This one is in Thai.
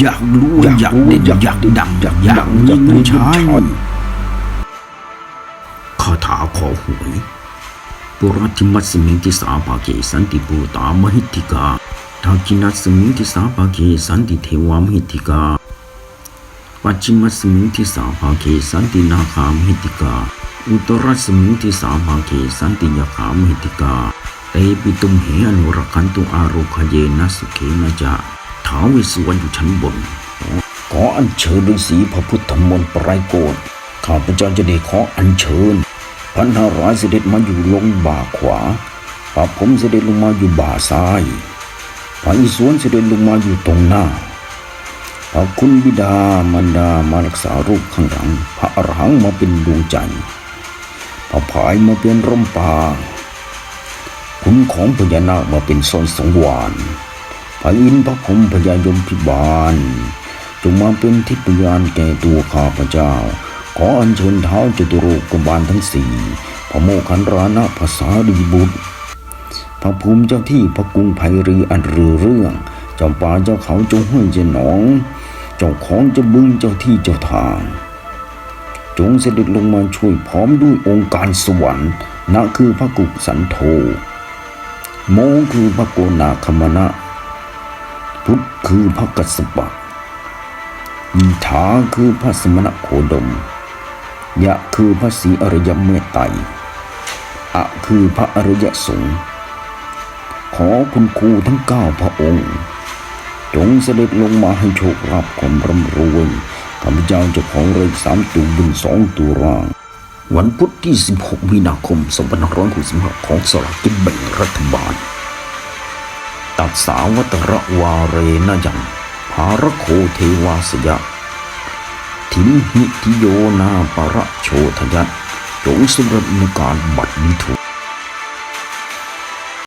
อยากรู้อยากเด่นอยากดังอยากดังยิ่งใช้คาถาขอหวยปุราธิมัตสมิงทิสาภาเกสันติปูตามหิติกาทากินัสมิงทิสาภาเกสันติเทวามหิติกาปัจฉิมสมิงทิสาภาเกสันตินาคามหิติกา อุตรสมิงทิสาภาเกสันติยคามหิติกาเตปิตุมเหอนุรคันตุอารุขเยนะสุเขนะจะ ท้าวิสุวรรณอยู่ชั้นบน ขออัญเชิญฤาษีพระพุทธมนต์ปรายโกฏข้าพเจ้าจะได้ขออัญเชิญพันห้าร้อยเสด็จมาอยู่ลงบ่าขวาพระผมเสด็จลงมาอยู่บ่าซ้ายพระอิศวรเสด็จลงมาอยู่ตรงหน้าพระคุณบิดามารดามารักษารูปข้างหลัง พระอรหังมาเป็นดวงใจพระผายมาเป็นร่มปาคุณของพญานาคมาเป็นส้นสงวาน พระอินทร์พระพรหมพญายมพิบาล จงมาเป็นทิพยานแก่ตัวข้าพเจ้า ขออัญเชิญเท้าจตุโลกบาลทั้งสี่พระโมคคันรานะภาษาดีบุตร พระภูมิเจ้าที่พระกรุงไพรีอันเรือเรื่อง เจ้าป่าเจ้าเขาเจ้าห้วยเจ้าหนอง เจ้าของเจ้าบึงเจ้าที่เจ้าทาง จงเสด็จลงมาช่วยพร้อมด้วยองค์การสวรรค์นะคือพระกุสันโธโมคือพระโกนาคมณะ พุทธคือพระกัสสปะยิถาคือพระสมณโคดม ยะคือพระศรีอริยเมตไตรอะคือพระอริยสงฆ์ขอคุณครูทั้งเก้าพระองค์ จงเสด็จลงมาให้โชครับความร่ำรวยข้าพเจ้าจ้าของเลขสามตัวบุญสองตัวร่าง วันพุธที่ 16 มีนาคม 2565 ของสลากกินแบ่งรัฐบาล ตัดสาวัตระวาเรนยังภารโคเทวาสยะ ทิมหิทิโยนาประโชทยัตจงสำเร็จในการบัดนี้ถิ